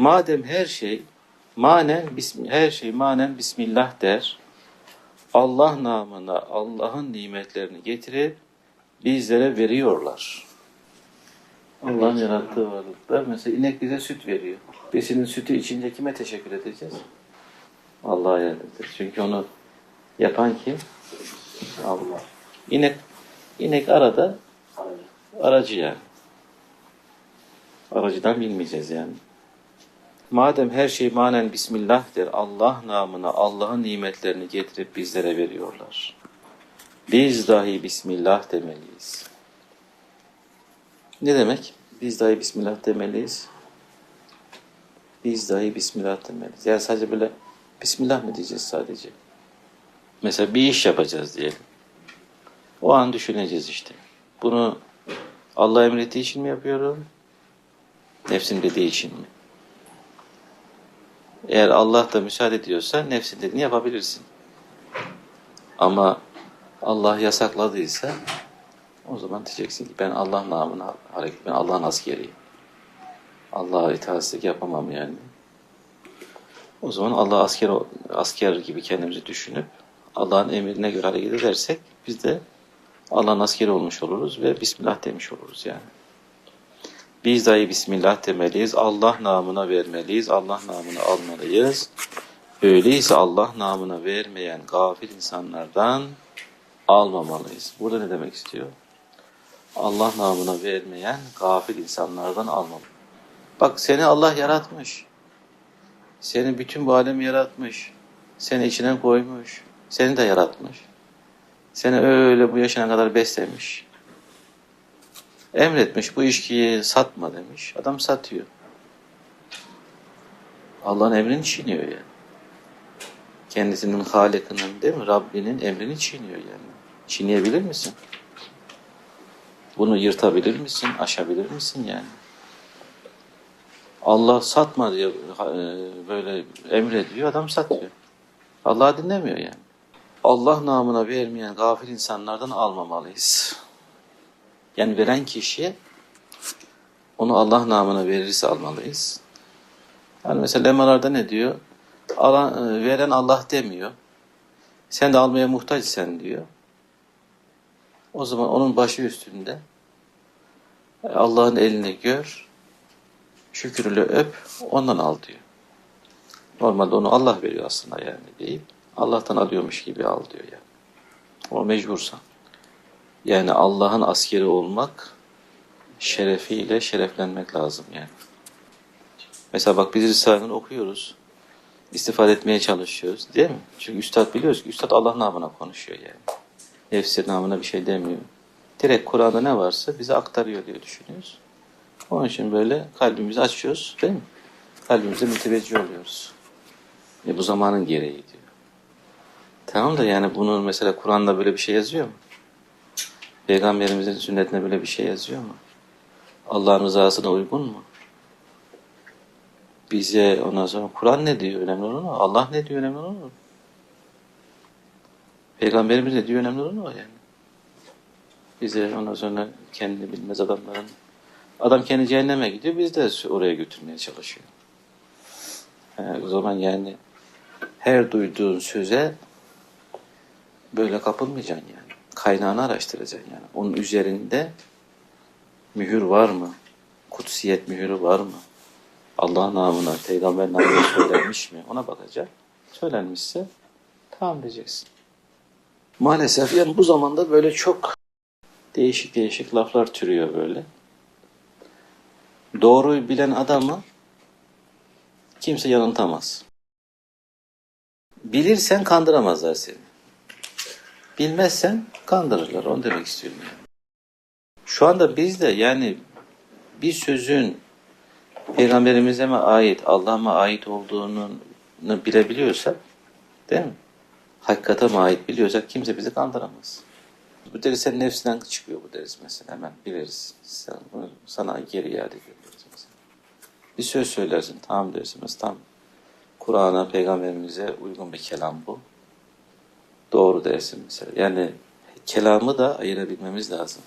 Madem her şey manen her şey manen bismillah der. Allah namına Allah'ın nimetlerini getirip bizlere veriyorlar. Allah'ın yarattığı varlıklar mesela inek bize süt veriyor. Besinin sütü içince kime teşekkür edeceğiz? Allah'a edeceğiz. Çünkü onu yapan kim? Allah. İnek inek arada aracı yani. Aracıdan bilmeyeceğiz yani. Madem her şey manen Bismillah'tir, Allah namına Allah'ın nimetlerini getirip bizlere veriyorlar. Biz dahi Bismillah demeliyiz. Ne demek? Biz dahi Bismillah demeliyiz. Biz dahi Bismillah demeliyiz. Yani sadece böyle Bismillah mı diyeceğiz sadece? Mesela bir iş yapacağız diyelim. O an düşüneceğiz işte. Bunu Allah emrettiği için mi yapıyorum? Nefsim dediği için mi? Eğer Allah da müsaade ediyorsa nefsin dediğini yapabilirsin. Ama Allah yasakladıysa o zaman diyeceksin ki ben Allah namına hareket, ben Allah'ın askeriyim. Allah'a itaatsizlik yapamam yani. O zaman Allah asker asker gibi kendimizi düşünüp Allah'ın emrine göre hareket edersek biz de Allah'ın askeri olmuş oluruz ve Bismillah demiş oluruz yani. Biz dahi Bismillah demeliyiz. Allah namına vermeliyiz. Allah namına almalıyız. Öyleyse Allah namına vermeyen gafil insanlardan almamalıyız. Burada ne demek istiyor? Allah namına vermeyen gafil insanlardan almamalıyız. Bak seni Allah yaratmış. Seni bütün bu alemi yaratmış. Seni içine koymuş. Seni de yaratmış. Seni öyle bu yaşına kadar beslemiş. Emretmiş bu içkiyi satma demiş. Adam satıyor. Allah'ın emrini çiğniyor yani. Kendisinin halikinin değil mi? Rabbinin emrini çiğniyor yani. Çiğneyebilir misin? Bunu yırtabilir misin? Aşabilir misin yani? Allah satma diye böyle emrediyor, adam satıyor. Allah dinlemiyor yani. Allah namına vermeyen gafil insanlardan almamalıyız. Yani veren kişi onu Allah namına verirse almalıyız. Yani mesela lemalarda ne diyor? Alan, veren Allah demiyor. Sen de almaya muhtaçsen diyor. O zaman onun başı üstünde Allah'ın elini gör, şükürlü öp, ondan al diyor. Normalde onu Allah veriyor aslında yani deyip Allah'tan alıyormuş gibi al diyor yani. O mecbursan. Yani Allah'ın askeri olmak şerefiyle şereflenmek lazım yani. Mesela bak biz Risale'ni okuyoruz. istifade etmeye çalışıyoruz değil mi? Çünkü Üstad biliyoruz ki Üstad Allah namına konuşuyor yani. Nefsir namına bir şey demiyor. Direkt Kur'an'da ne varsa bize aktarıyor diye düşünüyoruz. Onun için böyle kalbimizi açıyoruz değil mi? Kalbimize müteveccih oluyoruz. E bu zamanın gereği diyor. Tamam da yani bunun mesela Kur'an'da böyle bir şey yazıyor mu? Peygamberimizin sünnetine böyle bir şey yazıyor mu? Allah'ın rızasına uygun mu? Bize ondan sonra Kur'an ne diyor önemli olan o. Allah ne diyor önemli olan o. Peygamberimiz ne diyor önemli olan o yani. Bize ondan sonra kendini bilmez adamların adam kendi cehenneme gidiyor biz de oraya götürmeye çalışıyor. Yani o zaman yani her duyduğun söze böyle kapılmayacaksın yani. Kaynağını araştıracaksın yani. Onun üzerinde mühür var mı? Kutsiyet mühürü var mı? Allah namına, peygamber namına söylenmiş mi? Ona bakacaksın. Söylenmişse tamam diyeceksin. Maalesef yani bu zamanda böyle çok değişik değişik laflar türüyor böyle. Doğruyu bilen adamı kimse yanıltamaz. Bilirsen kandıramazlar seni. Bilmezsen kandırırlar. Onu demek istiyorum yani. Şu anda biz de yani bir sözün Peygamberimize mi ait, Allah'a mı ait olduğunu bilebiliyorsak değil mi? Hakikate mi ait biliyorsak kimse bizi kandıramaz. Bu deriz senin nefsinden çıkıyor bu deriz mesela. Hemen biliriz. Sen, sana geri iade ediyoruz mesela. Bir söz söylersin tamam dersin mesela tam Kur'an'a, peygamberimize uygun bir kelam bu. Doğru dersin mesela. Yani kelamı da ayırabilmemiz lazım.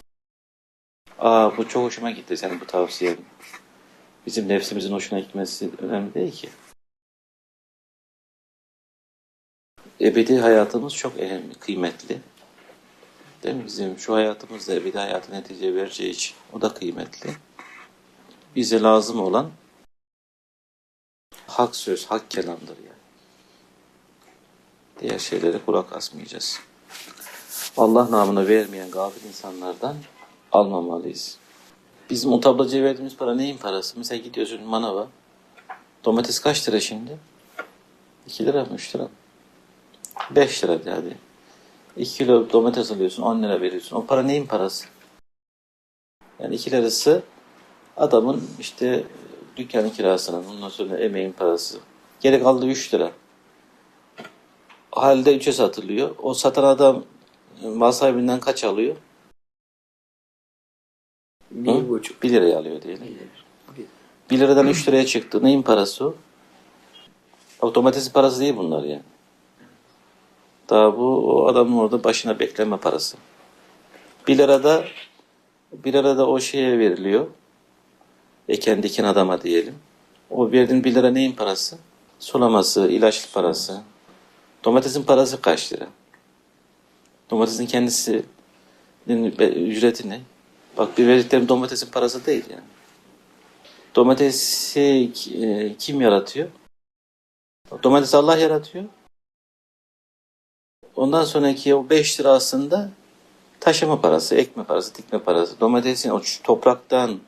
Aa bu çok hoşuma gitti senin bu tavsiyen. Bizim nefsimizin hoşuna gitmesi önemli değil ki. Ebedi hayatımız çok önemli, kıymetli. Değil mi? Bizim şu hayatımız da ebedi hayatı netice vereceği için o da kıymetli. Bize lazım olan hak söz, hak kelamdır yani. Diğer şeylere kulak asmayacağız. Allah namına vermeyen gafil insanlardan almamalıyız. Bizim o tablacıya verdiğimiz para neyin parası? Mesela gidiyorsun manava. Domates kaç lira şimdi? 2 lira mı 3 lira mı? 5 lira hadi. 2 kilo domates alıyorsun 10 lira veriyorsun. O para neyin parası? Yani 2 lirası adamın işte dükkanın kirasının ondan sonra emeğin parası. Gerek aldı 3 lira. Halde 3'e satılıyor. O satan adam mal sahibinden kaç alıyor? Bir buçuk. 1 liraya alıyor diyelim. Bir. 1 liradan 3 liraya çıktı. Neyin parası o? Domatesin parası değil bunlar yani. Daha bu o adamın orada başına bekleme parası. 1 lirada 1 lirada o şeye veriliyor. Eken diken adama diyelim. O verdiğin 1 lira neyin parası? Sulaması, ilaç parası. Domatesin parası kaç lira? Domatesin kendisi ücreti ne? Bak bir verdiklerim domatesin parası değil yani. Domatesi e, kim yaratıyor? Domatesi Allah yaratıyor. Ondan sonraki o 5 lira aslında taşıma parası, ekme parası, dikme parası. Domatesin o topraktan,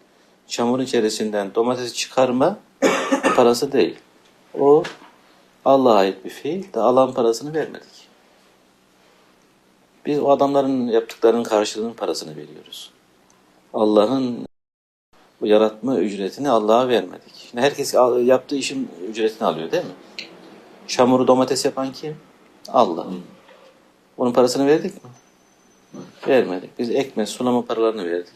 çamurun içerisinden domatesi çıkarma parası değil. O Allah'a ait bir fiil. Da alan parasını vermedik. Biz o adamların yaptıklarının karşılığının parasını veriyoruz. Allah'ın bu yaratma ücretini Allah'a vermedik. Şimdi herkes yaptığı işin ücretini alıyor değil mi? Çamuru domates yapan kim? Allah. Onun parasını verdik mi? Vermedik. Biz ekme, sulama paralarını verdik.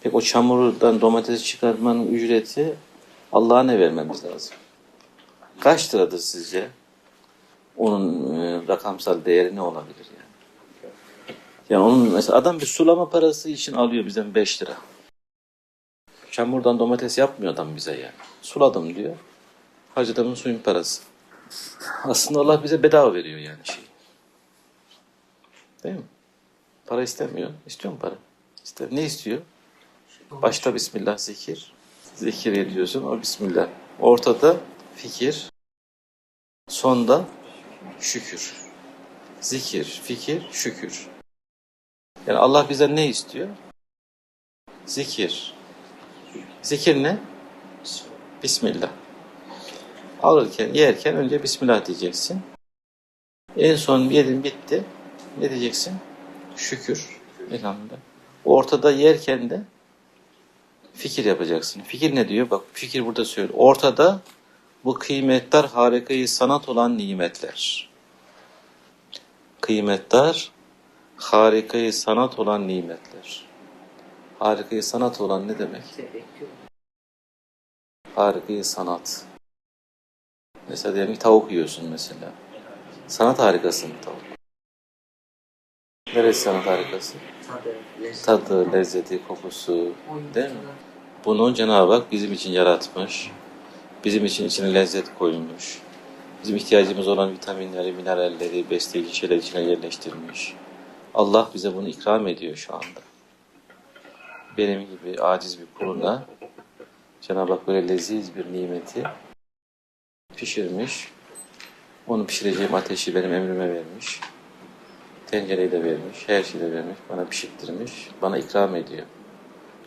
Peki o çamurdan domates çıkarmanın ücreti Allah'a ne vermemiz lazım? Kaç liradır sizce? Onun e, rakamsal değeri ne olabilir yani? Yani onun mesela adam bir sulama parası için alıyor bizden 5 lira. Çamurdan domates yapmıyor adam bize yani. Suladım diyor. Hacı suyun parası. Aslında Allah bize bedava veriyor yani şeyi. Değil mi? Para istemiyor. İstiyor mu para? İster. Ne istiyor? Başta Bismillah zikir. Zikir ediyorsun o Bismillah. Ortada fikir. Sonda şükür. Zikir, fikir, şükür. Yani Allah bizden ne istiyor? Zikir. Zikir ne? Bismillah. Alırken, yerken önce Bismillah diyeceksin. En son yedin bitti. Ne diyeceksin? Şükür. Elhamdülillah. Ortada yerken de fikir yapacaksın. Fikir ne diyor? Bak fikir burada söylüyor. Ortada bu kıymetler harikayı sanat olan nimetler. Kıymetler harikayı sanat olan nimetler. Harikayı sanat olan ne demek? Harikayı sanat. Mesela diyelim tavuk yiyorsun mesela. Sanat harikası mı tavuk? Neresi sanat harikası? Tadı, lezzeti, kokusu değil mi? Bunu Cenab-ı Hak bizim için yaratmış. Bizim için içine lezzet koymuş. Bizim ihtiyacımız olan vitaminleri, mineralleri, besleyici şeyler içine yerleştirmiş. Allah bize bunu ikram ediyor şu anda. Benim gibi aciz bir kuluna Cenab-ı Hak böyle leziz bir nimeti pişirmiş. Onu pişireceğim ateşi benim emrime vermiş. Tencereyi de vermiş, her şeyi de vermiş, bana pişirttirmiş, bana ikram ediyor.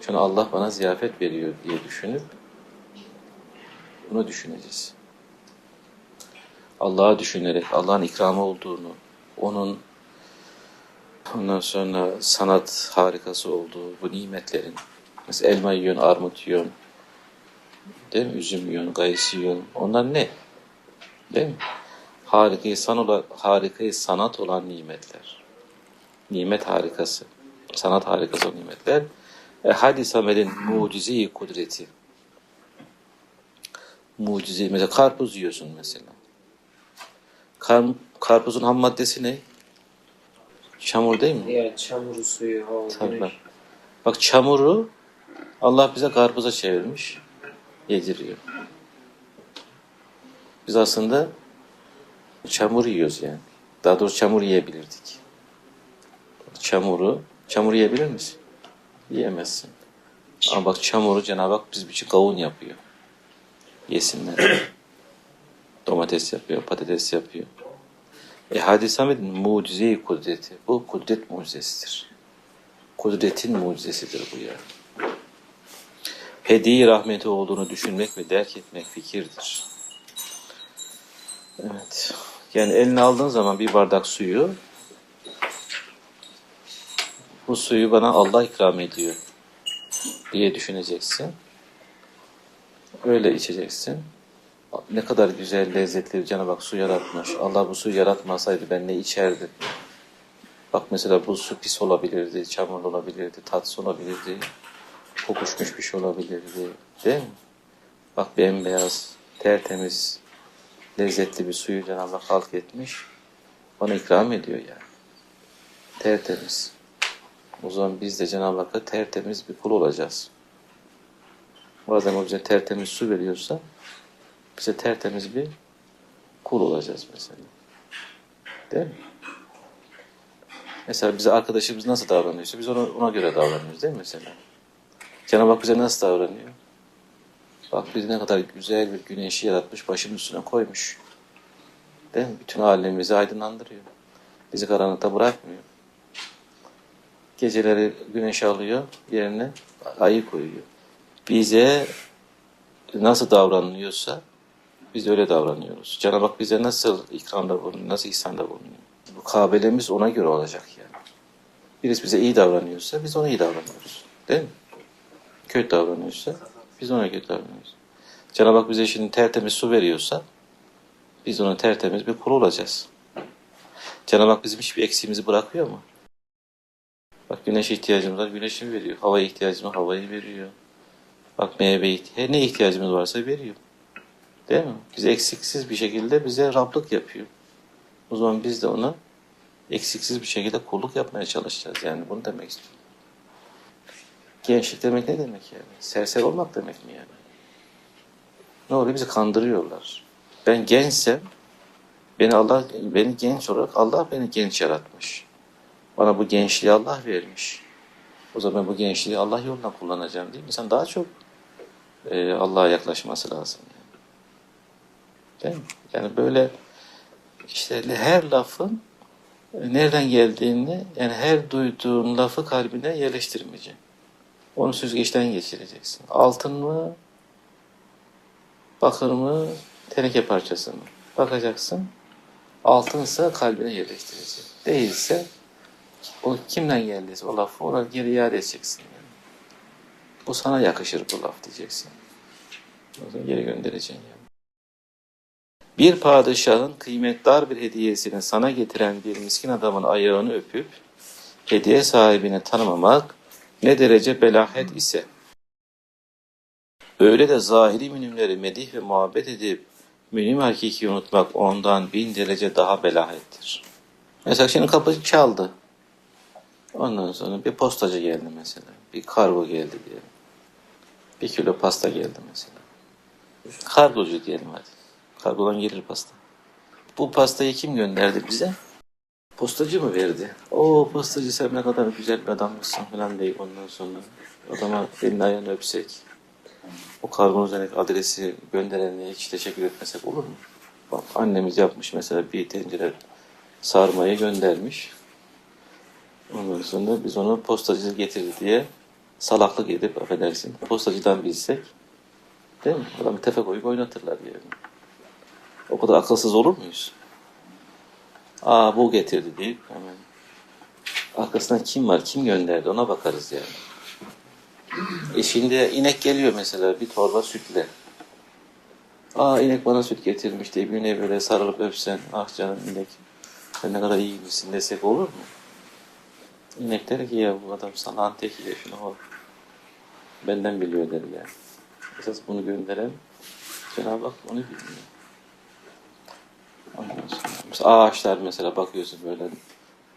Çünkü Allah bana ziyafet veriyor diye düşünüp bunu düşüneceğiz. Allah'a düşünerek, Allah'ın ikramı olduğunu, onun ondan sonra sanat harikası olduğu bu nimetlerin, mesela elma yiyorsun, armut yiyorsun, değil mi? Üzüm yiyorsun, gayısı yiyorsun. Onlar ne? Değil mi? Harikayı, san olan, harikayı sanat olan nimetler. Nimet harikası. Sanat harikası olan nimetler. E, Hadi Samet'in mucize kudreti. Mucize. Mesela karpuz yiyorsun mesela. Kar, karpuzun ham maddesi ne? Çamur değil mi? Ya çamuru suyu, hava, Tabii. güneş. Bak çamuru Allah bize karpuza çevirmiş. Yediriyor. Biz aslında çamur yiyoruz yani. Daha doğrusu çamur yiyebilirdik. Çamuru, çamur yiyebilir misin? Yiyemezsin. Ama bak çamuru Cenab-ı Hak bizim için kavun yapıyor. Yesinler. Domates yapıyor, patates yapıyor. E hadis Ahmet'in mucize-i kudreti. Bu kudret mucizesidir. Kudretin mucizesidir bu ya. Hediye rahmeti olduğunu düşünmek ve derk etmek fikirdir. Evet. Yani eline aldığın zaman bir bardak suyu bu suyu bana Allah ikram ediyor diye düşüneceksin. Öyle içeceksin. Ne kadar güzel, lezzetli bir Cenab-ı Hak su yaratmış. Allah bu suyu yaratmasaydı ben ne içerdim? Bak mesela bu su pis olabilirdi, çamurlu olabilirdi, tatsız olabilirdi, kokuşmuş bir şey olabilirdi. Değil mi? Bak bembeyaz, tertemiz, lezzetli bir suyu Cenab-ı Hak halk etmiş. Bana ikram ediyor yani. Tertemiz. O zaman biz de Cenab-ı Hakk'a tertemiz bir kul olacağız. Bazen o bize tertemiz su veriyorsa bize tertemiz bir kul olacağız mesela. Değil mi? Mesela bize arkadaşımız nasıl davranıyorsa biz ona, ona göre davranıyoruz değil mi mesela? Cenab-ı Hak bize nasıl davranıyor? Bak bizi ne kadar güzel bir güneşi yaratmış, başımın üstüne koymuş. Değil mi? Bütün alemimizi aydınlandırıyor. Bizi karanlıkta bırakmıyor. Geceleri güneş alıyor, yerine ayı koyuyor. Bize nasıl davranılıyorsa biz öyle davranıyoruz. Cenab-ı Hak bize nasıl ikramda bulunuyor, nasıl ihsanda bulunuyor. Bu kabelemiz ona göre olacak yani. Birisi bize iyi davranıyorsa biz ona iyi davranıyoruz. Değil mi? Kötü davranıyorsa biz ona kötü davranıyoruz. Cenab-ı Hak bize şimdi tertemiz su veriyorsa biz ona tertemiz bir kul olacağız. Cenab-ı Hak bizim hiçbir eksiğimizi bırakıyor mu? Bak güneş ihtiyacımız var, güneşini veriyor. Havaya ihtiyacımız var, havayı veriyor. Bak meyve ihtiyacı, ne ihtiyacımız varsa veriyor. Değil mi? Bize eksiksiz bir şekilde bize Rablık yapıyor. O zaman biz de ona eksiksiz bir şekilde kulluk yapmaya çalışacağız. Yani bunu demek istiyorum. Gençlik demek ne demek yani? Serseri olmak demek mi yani? Ne oluyor? Bizi kandırıyorlar. Ben gençsem beni Allah beni genç olarak Allah beni genç yaratmış. Bana bu gençliği Allah vermiş. O zaman bu gençliği Allah yoluna kullanacağım değil mi? İnsan daha çok e, Allah'a yaklaşması lazım. Değil mi? Yani böyle işte her lafın nereden geldiğini yani her duyduğun lafı kalbine yerleştirmeyeceksin. Onu süzgeçten geçireceksin. Altın mı, bakır mı, teneke parçası mı? Bakacaksın. Altınsa kalbine yerleştireceksin. Değilse o kimden geldiyse o lafı ona geri iade edeceksin. Yani. Bu sana yakışır bu laf diyeceksin. Zaman geri göndereceksin yani. Bir padişahın kıymetdar bir hediyesini sana getiren bir miskin adamın ayağını öpüp hediye sahibini tanımamak ne derece belahet ise öyle de zahiri münimleri medih ve muhabbet edip münim hakiki unutmak ondan bin derece daha belahettir. Mesela şimdi kapı çaldı. Ondan sonra bir postacı geldi mesela. Bir kargo geldi diyelim. Bir kilo pasta geldi mesela. Kargocu diyelim hadi. Kargodan gelir pasta. Bu pastayı kim gönderdi bize? Postacı mı verdi? O postacı sen ne kadar güzel bir adammışsın falan deyip ondan sonra adama elini ayağını öpsek. O kargonun üzerindeki adresi gönderenine hiç teşekkür etmesek olur mu? Bak annemiz yapmış mesela bir tencere sarmayı göndermiş. Ondan sonra biz onu postacı getirdi diye salaklık edip affedersin postacıdan bilsek değil mi? Adamı tefe koyup oynatırlar yani. O kadar akılsız olur muyuz? Aa bu getirdi deyip hemen arkasından kim var, kim gönderdi ona bakarız yani. E şimdi inek geliyor mesela bir torba sütle. Aa inek bana süt getirmiş diye birine böyle sarılıp öpsen ah canım inek sen ne kadar iyi misin desek olur mu? İnek der ki ya bu adam salağın teki ya şunu al. Benden biliyor der yani. Esas bunu gönderen Cenab-ı Hak onu bilmiyor. Mesela ağaçlar mesela bakıyorsun böyle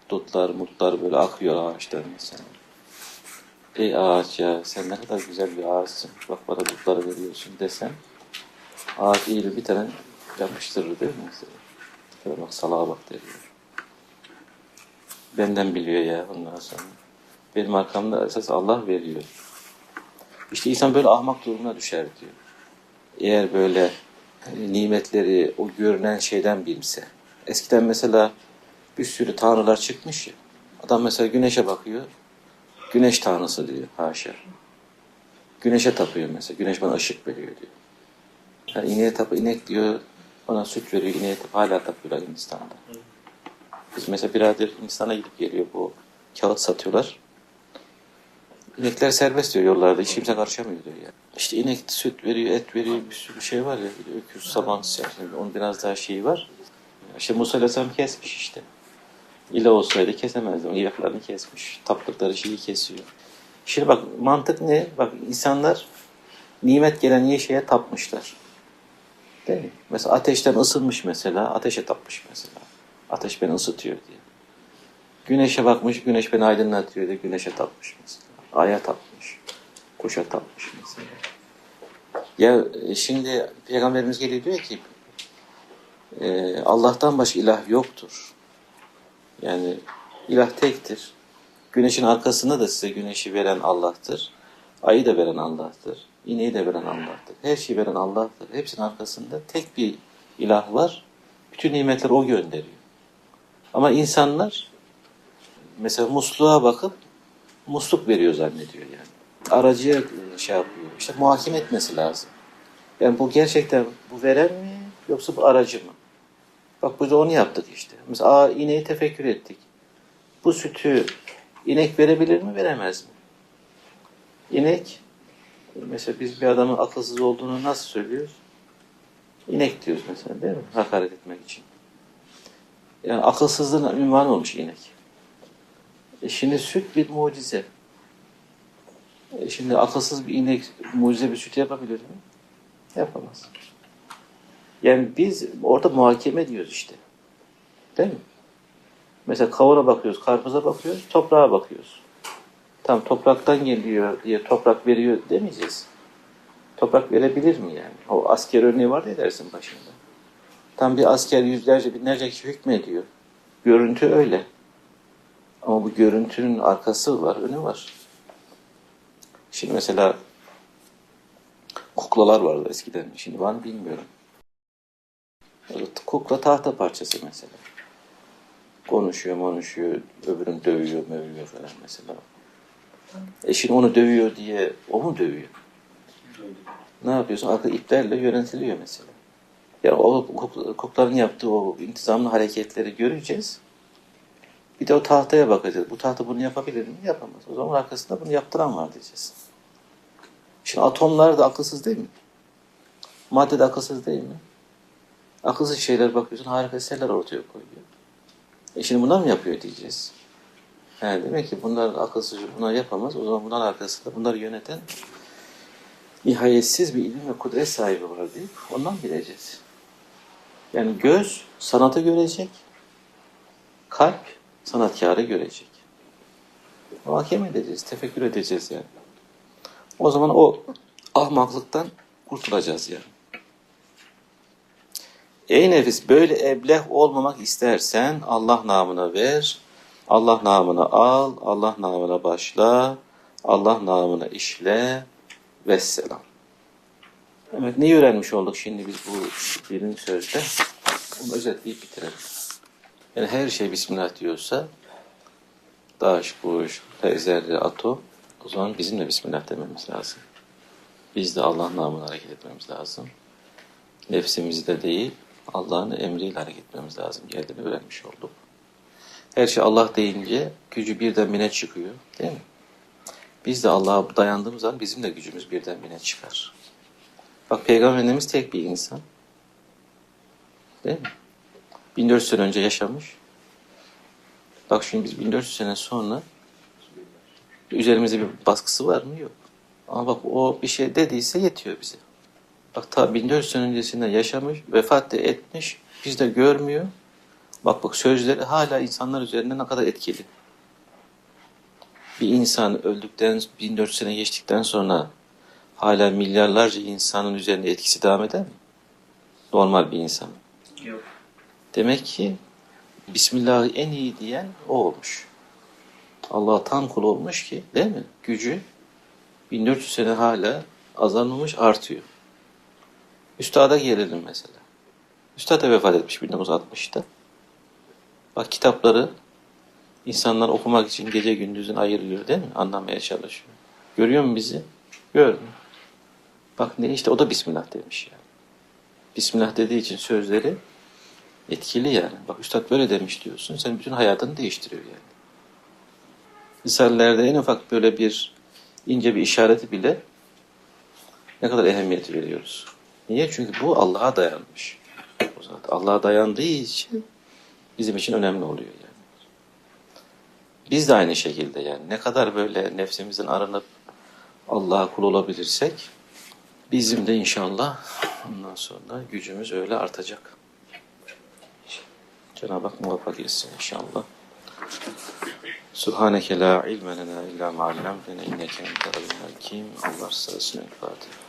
dutlar, mutlar böyle akıyor ağaçlar mesela. Ey ağaç ya sen ne kadar güzel bir ağaçsın. Bak bana dutları veriyorsun desem ağaç eğilir bir tane yapıştırır değil mi? Mesela? Şöyle bak salağa bak diyor. Benden biliyor ya ondan sonra. Benim arkamda esas Allah veriyor. İşte insan böyle ahmak durumuna düşer diyor. Eğer böyle hani nimetleri o görünen şeyden bilse. Eskiden mesela bir sürü tanrılar çıkmış ya. Adam mesela güneşe bakıyor. Güneş tanrısı diyor. Haşa. Güneşe tapıyor mesela. Güneş bana ışık veriyor diyor. Yani ineğe tapı, inek diyor bana süt veriyor. İneğe tapı, hala tapıyorlar Hindistan'da. Biz mesela birader Hindistan'a gidip geliyor bu kağıt satıyorlar. İnekler serbest diyor yollarda. Hiç kimse karışamıyor diyor ya. İşte inek süt veriyor, et veriyor, bir sürü şey var ya. Öküz, saban, yani onun biraz daha şeyi var. İşte Musa Aleyhisselam kesmiş işte. İle olsaydı kesemezdi. Onun ayaklarını kesmiş. Taptıkları şeyi kesiyor. Şimdi bak mantık ne? Bak insanlar nimet gelen şeye tapmışlar. Değil mi? Mesela ateşten ısınmış mesela. Ateşe tapmış mesela. Ateş beni ısıtıyor diye. Güneşe bakmış, güneş beni aydınlatıyor diye güneşe tapmış mesela. Aya tapmış. Kuşa tapmış mesela. Ya e, şimdi Peygamberimiz geliyor diyor ki e, Allah'tan başka ilah yoktur. Yani ilah tektir. Güneşin arkasında da size güneşi veren Allah'tır. Ayı da veren Allah'tır. İneği de veren Allah'tır. Her şeyi veren Allah'tır. Hepsinin arkasında tek bir ilah var. Bütün nimetleri o gönderiyor. Ama insanlar mesela musluğa bakıp musluk veriyor zannediyor yani. Aracıya e, şey yapıyor. İşte muhakeme etmesi lazım. Yani bu gerçekten bu veren mi yoksa bu aracı mı? Bak burada onu yaptık işte. Mesela aa, ineği tefekkür ettik. Bu sütü inek verebilir mi veremez mi? İnek mesela biz bir adamın akılsız olduğunu nasıl söylüyoruz? İnek diyoruz mesela değil mi? Hakaret etmek için. Yani akılsızlığın ünvanı olmuş inek. E şimdi süt bir mucize. E şimdi akılsız bir inek mucize bir süt yapabilir mi? Yapamaz. Yani biz orada muhakeme diyoruz işte. Değil mi? Mesela kavuna bakıyoruz, karpuza bakıyoruz, toprağa bakıyoruz. Tam topraktan geliyor diye toprak veriyor demeyeceğiz. Toprak verebilir mi yani? O asker örneği var ya dersin başında. Tam bir asker yüzlerce binlerce kişi hükmediyor. Görüntü öyle. Ama bu görüntünün arkası var, önü var. Şimdi mesela kuklalar vardı eskiden. Şimdi var mı bilmiyorum. Kukla tahta parçası mesela. Konuşuyor, konuşuyor, öbürünü dövüyor, mövüyor falan mesela. E şimdi onu dövüyor diye o mu dövüyor? Ne yapıyorsun? Akıl iplerle yönetiliyor mesela. Yani o kuk- kukların yaptığı o intizamlı hareketleri göreceğiz. Bir de o tahtaya bakacağız. Bu tahta bunu yapabilir mi? Yapamaz. O zaman arkasında bunu yaptıran var diyeceğiz. Şimdi atomlar da akılsız değil mi? Madde de akılsız değil mi? Akılsız şeyler bakıyorsun, harika eserler ortaya koyuyor. E şimdi bunlar mı yapıyor diyeceğiz. Yani demek ki bunlar akılsız, bunlar yapamaz. O zaman bunların arkasında bunları yöneten nihayetsiz bir ilim ve kudret sahibi var deyip ondan bileceğiz. Yani göz sanatı görecek, kalp sanatkarı görecek. Muhakeme edeceğiz, tefekkür edeceğiz yani. O zaman o ahmaklıktan kurtulacağız yani. Ey nefis böyle ebleh olmamak istersen Allah namına ver, Allah namına al, Allah namına başla, Allah namına işle, vesselam. Evet neyi öğrenmiş olduk şimdi biz bu birinci sözde? Onu özetleyip bitirelim. Yani her şey Bismillah diyorsa taş, kuş, zerre, atom o zaman bizim de Bismillah dememiz lazım. Biz de Allah namına hareket etmemiz lazım. Nefsimizde değil, Allah'ın emriyle hareket etmemiz lazım. Geldiğini öğrenmiş olduk. Her şey Allah deyince gücü birden bine çıkıyor. Değil mi? Biz de Allah'a dayandığımız zaman bizim de gücümüz birden bine çıkar. Bak Peygamberimiz tek bir insan. Değil mi? 1400 sene önce yaşamış. Bak şimdi biz 1400 sene sonra üzerimizde bir baskısı var mı? Yok. Ama bak o bir şey dediyse yetiyor bize. Bak ta 1400 sene öncesinde yaşamış, vefat da etmiş, biz de görmüyor. Bak bak sözleri hala insanlar üzerinde ne kadar etkili. bir insan öldükten 1400 sene geçtikten sonra hala milyarlarca insanın üzerinde etkisi devam eder mi? Normal bir insan. Yok. Demek ki Bismillah'ı en iyi diyen o olmuş. Allah tam kul olmuş ki değil mi? Gücü 1400 sene hala azalmamış artıyor. Üstad'a gelelim mesela. Üstad da vefat etmiş 1960'ta. Bak kitapları insanlar okumak için gece gündüzün ayırıyor değil mi? Anlamaya çalışıyor. Görüyor mu bizi? Görmüyor. Bak ne işte o da Bismillah demiş yani. Bismillah dediği için sözleri etkili yani. Bak Üstad böyle demiş diyorsun. Senin bütün hayatını değiştiriyor yani. Risalelerde en ufak böyle bir ince bir işareti bile ne kadar ehemmiyet veriyoruz. Niye? Çünkü bu Allah'a dayanmış. O zaten Allah'a dayandığı için bizim için önemli oluyor yani. Biz de aynı şekilde yani ne kadar böyle nefsimizin arınıp Allah'a kul olabilirsek bizim de inşallah ondan sonra gücümüz öyle artacak. Cenab-ı Hak muvaffak etsin inşallah. Subhaneke la ilme lena illa ma allamtena inneke entel hakim. Allah. El Fatiha.